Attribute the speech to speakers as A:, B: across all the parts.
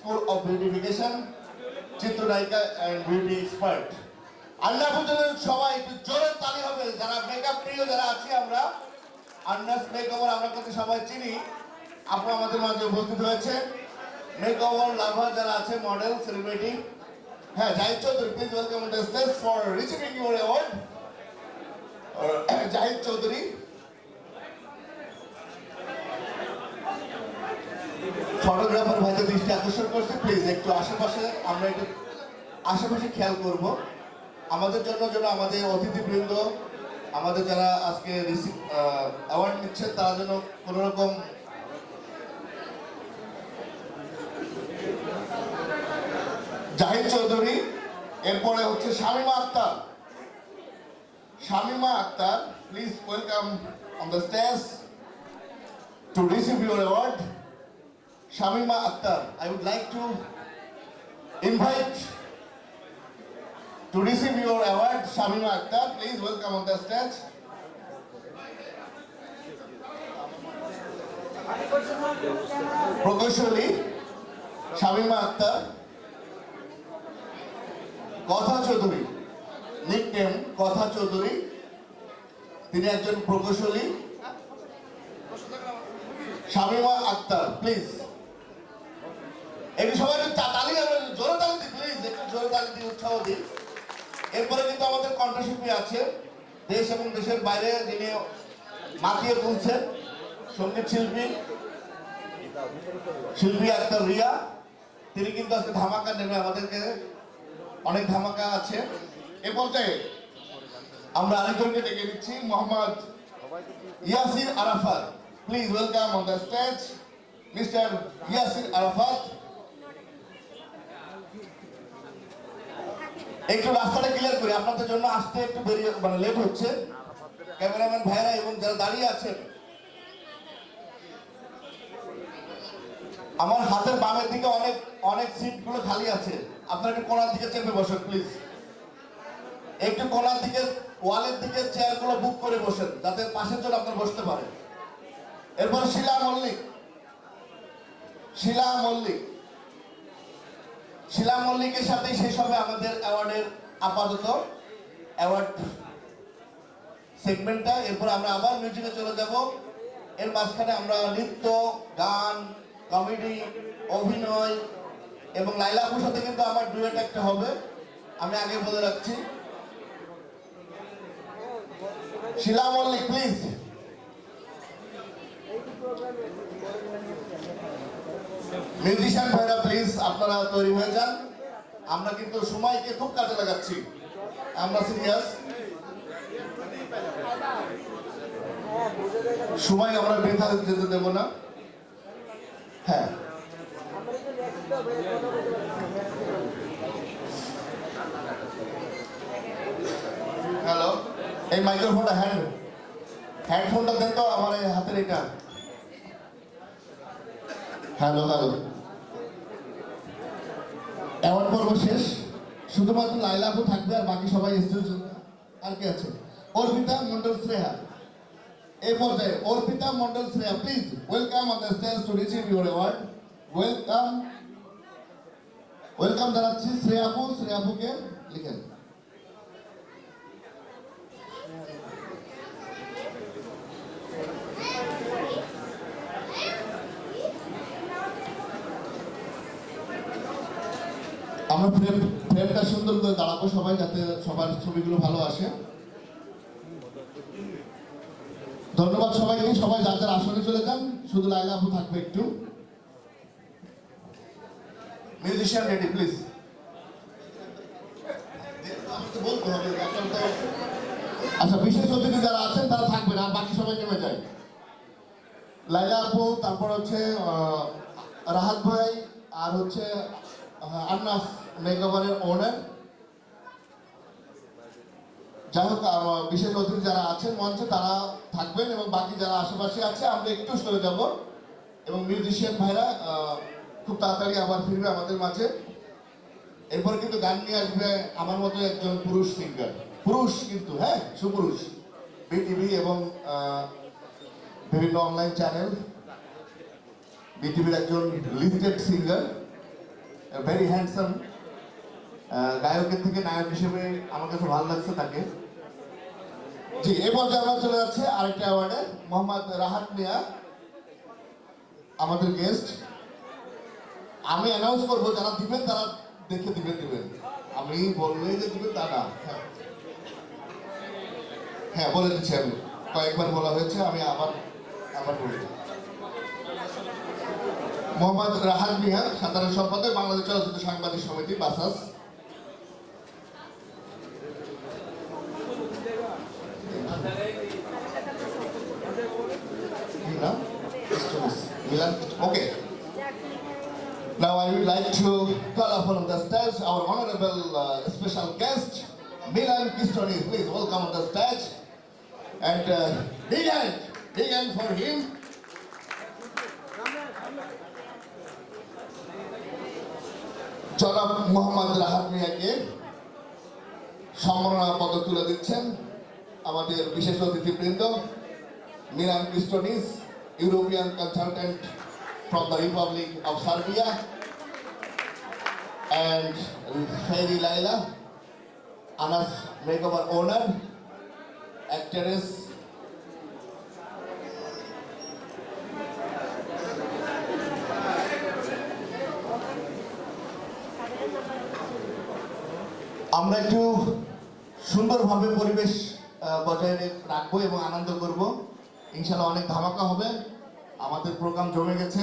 A: School of beautification চিত্রনায়িকা and beauty expert Anna পুজোর সবাই একটু জোরে তালি হবে, যারা মেকআপ প্রিয়, যারা আছি আমরা আন্নাস মেকওভার আমরা কিন্তু সবাই চিনি, আপু আমাদের মাঝে উপস্থিত হয়েছে। মেকওভার লাভার যারা আছে মডেল সেলিব্রিটি হ্যাঁ Zahid Chowdhury please welcome the stage for receiving your award Zahid Chowdhury. Photographer ভাইদের দৃষ্টি আকর্ষণ করছে প্লিজ একটু আশেপাশে আমরা একটু আশেপাশে খেয়াল করব। আমাদের জন্য যেন আমাদের অতিথিবৃন্দ, আমাদের যারা আজকে অ্যাওয়ার্ড নিচ্ছে তারা যেন কোনো রকম জাহিদ চৌধুরী, এরপরে হচ্ছে Shamima Akhtar. Shamima Akhtar please welcome on the stage to receive your award Shamima Akhtar, I would like to invite to receive your award, Shamima Akhtar. Please welcome on the stage. প্রকৌশলী শামিমা আক্তার কথা Chowdhury nickname কথা চৌধুরী তিনি একজন প্রকৌশলী Shamima Akhtar please একটু সবাই তালি জোরে তালি দিই প্লিজ একটু জোরে তালি দিয়ে উৎসাহ দিই এরপরে কিন্তু আমাদের কণ্ঠশিল্পী আছে, দেশ এবং দেশের বাইরে যিনি মাতিয়ে তুলছেন, সংগীত শিল্পী শিল্পী আক্তার রিয়া। তিনি কিন্তু আজকে ধামাকা নেবে, আমাদেরকে অনেক ধামাকা আছে। এ পর্যায়ে আমরা আরেকজনকে ডেকে নিচ্ছি, Mohammad Yasir Arafat. Please welcome on the stage mister Yasir Arafat একটু রাস্তাটা ক্লিয়ার করি। আপনাদের জন্য আসতে একটু দেরি মানে লেট হচ্ছে। ক্যামেরাম্যান ভাইরা এবং যারা দাঁড়িয়ে আছেন, আমার হাতের বামের দিকে অনেক অনেক সিটগুলো খালি আছে। আপনারা একটু কোনার দিকে চেপে বসেন প্লিজ একটু কোনার দিকে, ওয়ালের দিকে চেয়ারগুলো বুক করে বসেন, যাতে পাশের জন্য আপনারা বসতে পারেন। এরপর শিলা মল্লিক। শিলা মল্লিক। শিলা মল্লিকের সাথে শেষ হবে আমাদের অ্যাওয়ার্ডের আপাতত। অ্যাওয়ার্ড সেগমেন্টটা। এরপর আমরা আবার মিউজিকে চলে যাব। এর মাঝখানে আমরা নৃত্য, গান, কমেডি, অভিনয় এবং লাইলা আপুর সাথে কিন্তু আমার ডুয়েট একটা হবে। আমি আগে বলে রাখছি। শিলা মল্লিক প্লিজ মিউজিশিয়ান ভাইরা প্লিজ আপনারা তৈরি হয়ে যান। আমরা কিন্তু সময়কে খুব কাজে লাগাচ্ছি। আমরা সিরিয়াস সময় আমরা বৃথা যেতে দেব না। হ্যাঁ। হ্যালো এই মাইক্রোফোনটা হ্যান্ড হেডফোনটা দেন তো আমার এই হাতের এটা। Hello hello. অ্যাওয়ার্ড পর্ব শেষ? শুধুমাত্র লাইলা আপু থাকবে আর বাকি সবাই স্টেজ আর কি আছে? অর্পিতা, মন্ডল, শ্রেয়া। এই পর্যায়ে Arpita, Mondal, Shreya please welcome on the stage to receive your award welcome welcome জানাচ্ছি শ্রেয়া আপু। শ্রেয়া আপুকে লিখেন আমরা ফ্রেম ফ্রেমটা সুন্দর করে দাঁড়াবো সবাই যাতে সবার ছবিগুলো ভালো আসে। ধন্যবাদ সবাইকে সবাই যার যার আসনে চলে যান শুধু লাইলা আপু থাকবে একটু। মিউজিশিয়ান রেডি প্লিজ আচ্ছা বিশেষ অতিথি যারা আছেন তারা থাকবেন আর বাকি সবাই নেমে যায়। লাইলা আপু তারপর হচ্ছে রাহাত ভাই আর হচ্ছে আন্নাস মেকওভারের ওনার যাই হোক বিশেষ অতিথি যারা আছেন মঞ্চে, তারা থাকবেন এবং বাকি যারা আশেপাশে আছে, আমরা একটু সরে যাব। এবং মিউজিশিয়ান ভাইরা খুব তাড়াতাড়ি আবার ফিরবে আমাদের মাঝে। এরপর কিন্তু গান নিয়ে আসবে আমার মতো একজন পুরুষ সিঙ্গার পুরুষ কিন্তু হ্যাঁ সুপুরুষ। বিটিভি এবং বিভিন্ন অনলাইন চ্যানেল বিটিভির একজন লিস্টেড সিঙ্গার ভেরি হ্যান্ডসাম গায়কের থেকে নায়ক হিসেবে আমার কাছে ভালো লাগছে তাকে। জি, এই পর্যায়ে আমরা চলে যাচ্ছে আরেকটা অ্যাওয়ার্ডে মোহাম্মদ রাহাত মিয়া, আমাদের গেস্ট আমি অ্যানাউন্স করব, যারা দিবেন তারা দেখে দিবেন দিবেন। আমি বললেই যে দিবেন তা না। হ্যাঁ। হ্যাঁ বলে দিচ্ছি আমি। কয়েকবার বলা হয়েছে, আমি আবার আবার বলে দিচ্ছি। মোহাম্মদ রাহাত মিয়া সাধারণ সম্পাদক বাংলাদেশ চলচ্চিত্র সাংবাদিক সমিতি বাসাস? Okay. Now I would like to call upon the stage our honorable uh, special guest, Milan Kistoni. Please welcome on the stage. And uh, big hand, big hand for him. জনাব মোহাম্মদ রাহাত মিয়াকে সম্মাননা পদক তুলে দিচ্ছেন আমাদের বিশেষ অতিথিবৃন্দ Milan Christonis European consultant from the Republic of Serbia and Fairy Laila, Anas makeover owner, actress, আমরা একটু সুন্দরভাবে পরিবেশ বজায় রাখব এবং আনন্দ করব। ইনশাল্লাহ অনেক ধামাকা হবে। আমাদের প্রোগ্রাম জমে গেছে।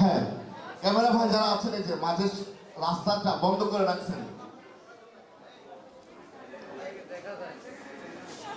A: হ্যাঁ ক্যামেরা ভাই যারা আছেন, এই যে মাঝে রাস্তাটা বন্ধ করে রাখছেন।